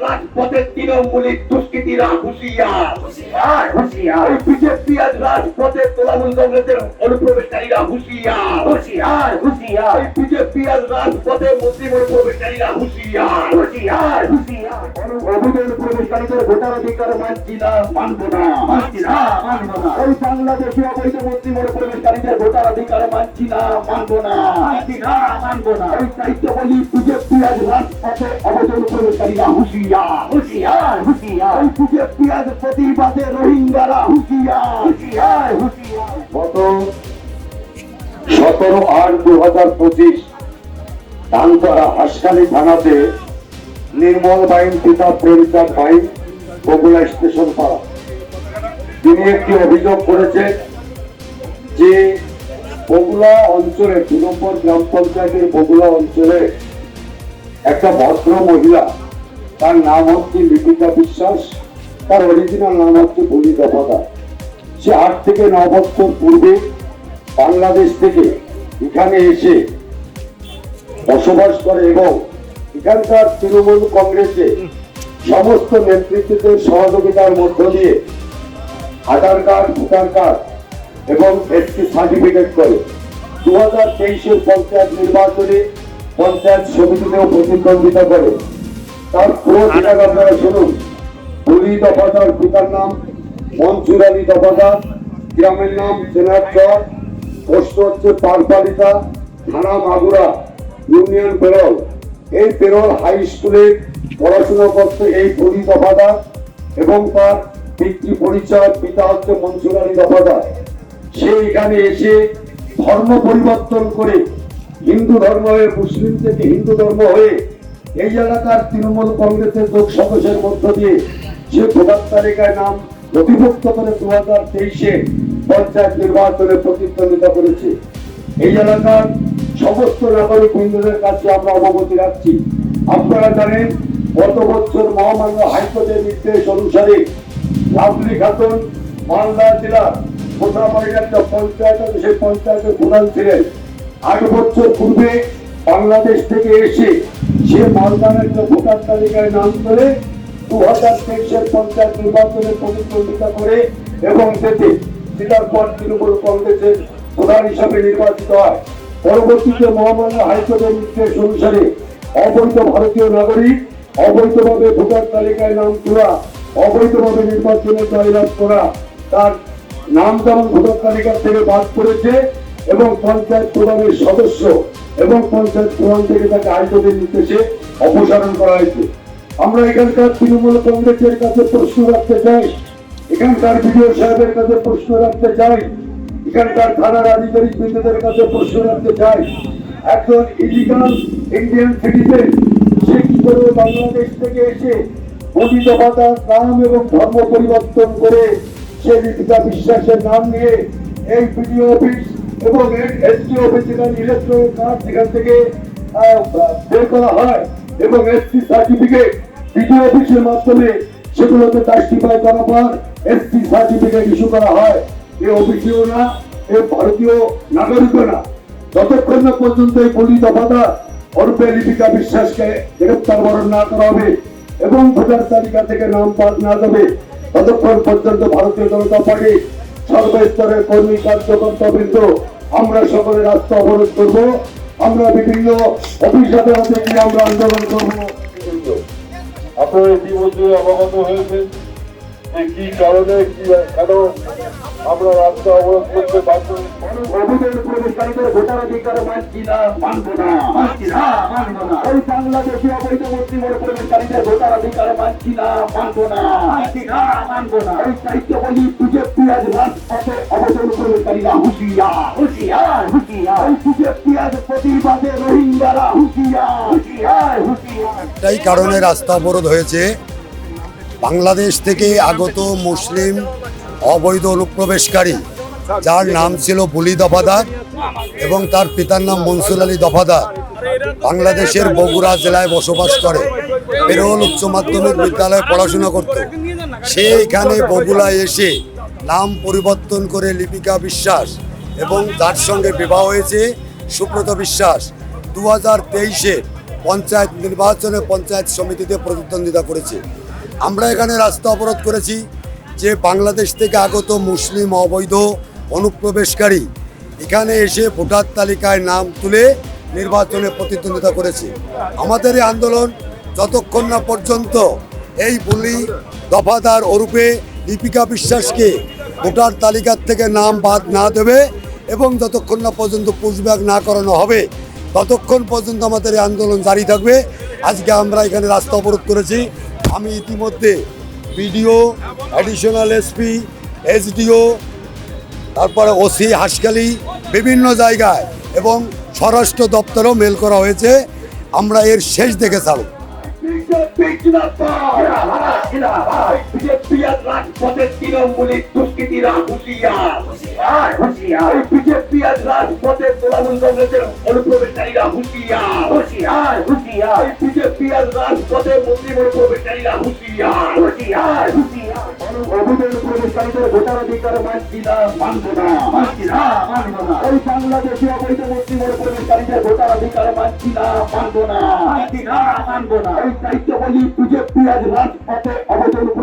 রাজপথের তৃণমূলী দুষ্কৃতীরা হুঁশিয়ার। হুঁশিয়ার। বিজেপি আর রাজপথে তৃণমূল কংগ্রেসের অনুপ্রবেশকারীরা হুশিয়ার। হুশিয়ার হুঁশিয়ার। রাজপথে হুঁশিয়ার। হুঁশিয়ার হুঁশিয়ার। অবৈধ অনুপ্রবেশকারীদের ভোটাধিকার মানছি না মানবো না মানছি না মানবো না। ওই বাংলাদেশে অবৈধ মুসলিম অনুপ্রবেশকারীদের ভোটাধিকার মানছি না মানবো না। মানছি না মানবো না। ওই দায়িত্ব বলি বিজেপি আজ রাজপথে অবৈধ অনুপ্রবেশকারীরা হুঁশিয়ার। হুঁশিয়ার হুঁশিয়ার। ওই বিজেপি আজ প্রতিবাদে রোহিঙ্গারা হুঁশিয়ার। হুঁশিয়ার হুঁশিয়ার। গত সতেরো আট দু হাজার পঁচিশ ধানপাড়া হাসখালি থানাতে নির্মল বাইন পিতা প্রেমচাঁদ বাইন বগুড়া স্টেশন পাড়া। তিনি একটি অভিযোগ করেছেন যে বগুড়া অঞ্চলে দু নম্বর গ্রাম পঞ্চায়েতের বগুড়া অঞ্চলে একটা ভদ্র মহিলা, তার নাম হচ্ছে লিপিকা বিশ্বাস, তার অরিজিনাল নাম হচ্ছে বলি দফাদার সে আট থেকে ন বছর পূর্বে বাংলাদেশ থেকে এখানে এসে বসবাস করে এবং এখানকার তৃণমূল কংগ্রেসে সমস্ত নেতৃত্বদের সহযোগিতার মধ্য দিয়ে আধার কার্ড, ভোটার কার্ড এবং একটি সার্টিফিকেট করে দু হাজার তেইশের পঞ্চায়েত নির্বাচনে পঞ্চায়েত সমিতিতেও প্রতিদ্বন্দ্বিতা করে। তার পুরো আপনারা শুনুন। বলি দফাদার পিতার নাম, মনসুর আলী দফাদার, গ্রামের নাম সেনাচর পোস্ট হচ্ছে পারপালিতা থানা মাগুরা। Union payroll. এই পেরল হাই স্কুলে পড়াশোনা করতে এই বলি দফাদার এবং তার পিতৃ পরিচয় পিতা হচ্ছে মনসুর আলী দফাদার। সে এখানে এসে ধর্ম পরিবর্তন করে হিন্দু ধর্ম হয়ে, মুসলিম থেকে হিন্দু ধর্ম হয়ে এই এলাকার তৃণমূল কংগ্রেসের লোক সদস্যের মধ্য দিয়ে সে ভোটার তালিকায় নাম নথিভুক্ত করে দু হাজার তেইশে পঞ্চায়েত নির্বাচনে প্রতিদ্বন্দ্বিতা করেছে। এই এলাকার সমস্ত নাগরিক বৃন্দদের কাছে আমরা অবগতি রাখছি। আপনারা জানেন, গত বছর মহামান্য হাইকোর্টের নির্দেশ অনুসারে লাভলি খাতুন মালদা জেলার কোথাবাড়ির একটা পঞ্চায়েত আছে, সেই পঞ্চায়েতের প্রধান ছিলেন। আট বছর পূর্বে বাংলাদেশ থেকে এসে সে মালদার একটা ভোটার তালিকায় নাম করে দু হাজার তেইশের পঞ্চায়েত নির্বাচনে প্রতিদ্বন্দ্বিতা করে এবং সেটি জেলার পর তৃণমূল কংগ্রেসের প্রধান হিসাবে নির্বাচিত হয়। পরবর্তীতে মহামান্য হাইকোর্টের নির্দেশ অনুসারে অবৈধ ভারতীয় নাগরিক অবৈধভাবে ভোটার তালিকায় নাম তোলা, অবৈধভাবে নির্বাচনে জয়লাভ করা, তার নাম যেমন ভোটার তালিকা থেকে বাদ পড়েছে এবং পঞ্চায়েত প্রধানের সদস্য এবং পঞ্চায়েত প্রধান থেকে তাকে হাইকোর্টের নির্দেশে অপসারণ করা হয়েছে। আমরা এখানকার তৃণমূল কংগ্রেসের কাছে প্রশ্ন রাখতে চাই, এখানকার বিডিও সাহেবের কাছে প্রশ্ন রাখতে চাই এখানকার থানার আধিকারিক বৃন্দদের কাছে প্রশ্ন রাখতে চাই। একজন ইলিগাল ইন্ডিয়ান সিটিজেন সে কি করে বাংলাদেশ থেকে এসে অভিত ভাতার নাম এবং ধর্ম পরিবর্তন করে সে লিপিকা বিশ্বাসের নাম নিয়ে এই বিডিও অফিস এবং এসডি অফিস যেখানে ইলেকট্রনিক কার্ড সেখান থেকে বের করা হয় এবং এসসি সার্টিফিকেট বিডিও অফিসের মাধ্যমে সেগুলোকে জাস্টিফাই করার পর এসসি সার্টিফিকেট ইস্যু করা হয়। এ অফিসেও না, এ ভারতীয় নাগরিকও না। যতক্ষণ না পর্যন্ত এই বলি দফাদার অরূপে লিপিকা বিশ্বাসকে গ্রেপ্তার বরণ না করা হবে এবং ভোটার তালিকা থেকে নাম বাদ না যাবে ততক্ষণ পর্যন্ত ভারতীয় জনতা পার্টি সর্বস্তরের কর্মী কার্যকর্তাবৃন্দ আমরা সকলে রাস্তা অবরোধ করব। আমরা বিভিন্ন অফিস আদালতে গিয়ে আমরা আন্দোলন করব। আপনারা ইতিমধ্যে অবগত হয়েছেন। যে কি কারণে কি কেন আমরা রাস্তা অবরোধ করতে বাধ্য হয়েছি। অভিযোগ প্রবেশকারীদের ভোটাধিকার মানছি না মানবো না। মানছি না মানবো না। ওই বাংলাদেশি অবৈধ মুসলিম প্রবেশকারীদের ভোটাধিকার মানছি না মানবো না। মানছি না মানবো না। ওই দায়িত্ব বলি বিজেপি আজ রাজপথে অবৈধ প্রবেশকারীরা হুঁশিয়ার। হুঁশিয়ার হুঁশিয়ার। ওই বিজেপি আজ প্রতিবাদে রোহিঙ্গারা হুঁশিয়ার। হুঁশিয়ার হুঁশিয়ার। একটাই কারণে রাস্তা অবরোধ হয়েছে। বাংলাদেশ থেকে আগত মুসলিম অবৈধ অনুপ্রবেশকারী, যার নাম ছিল বুলি দফাদার এবং তার পিতার নাম মনসুর আলী দফাদার, বাংলাদেশের বগুড়া জেলায় বসবাস করে। পেরোল উচ্চ মাধ্যমিক বিদ্যালয়ে পড়াশোনা করত। সে এখানে বগুড়ায় এসে নাম পরিবর্তন করে লিপিকা বিশ্বাস এবং তার সঙ্গে বিবাহ হয়েছে সুব্রত বিশ্বাস। দু হাজার তেইশে পঞ্চায়েত নির্বাচনে পঞ্চায়েত সমিতিতে প্রতিদ্বন্দ্বিতা করেছে। আমরা এখানে রাস্তা অবরোধ করেছি যে বাংলাদেশ থেকে আগত মুসলিম অবৈধ অনুপ্রবেশকারী এখানে এসে ভোটার তালিকায় নাম তুলে নির্বাচনে প্রতিদ্বন্দ্বিতা করেছে। আমাদের এই আন্দোলন যতক্ষণ না পর্যন্ত এই বলি দফাদার ওরূপে দীপিকা বিশ্বাসকে ভোটার তালিকার থেকে নাম বাদ না দেবে এবং যতক্ষণ না পর্যন্ত পুশব্যাক না করানো হবে, ততক্ষণ পর্যন্ত আমাদের এই আন্দোলন জারি থাকবে। আজকে আমরা এখানে রাস্তা অবরোধ করেছি। আমি ইতিমধ্যে বিডিও অ্যাডিশনাল এসপি এসডিও তারপরে ওসি হাসকালি বিভিন্ন জায়গায় এবং স্বরাষ্ট্র দপ্তরেও মেল করা হয়েছে। আমরা এর শেষ দেখে ছাড়ব। রাজপথের তৃণমূলের দুষ্কৃতীরা হুঁশিয়ার। হুঁশিয়ার। বিজেপি আর রাজপথের তৃণমূল কংগ্রেসের অনুপ্রবেশকারীরা হুঁশিয়ার। হুঁশিয়ার হুঁশিয়ার। বিজেপি আর রাজপথের মুসলিম অনুপ্রবেশকারীরা হুঁশিয়ার। হুঁশিয়ার হুঁশিয়ার। অবৈধ অনুপ্রবেশকারীদের ভোটাধিকার মানছি না মানব না মানছি না মানব না ওই বাংলাদেশি অবৈধ মুসলিম অনুপ্রবেশকারীদের ভোটাধিকার মানছি না মানব না মানছি না মানব না এই দায়িত্ব বলি বিজেপি আজ রাজপথে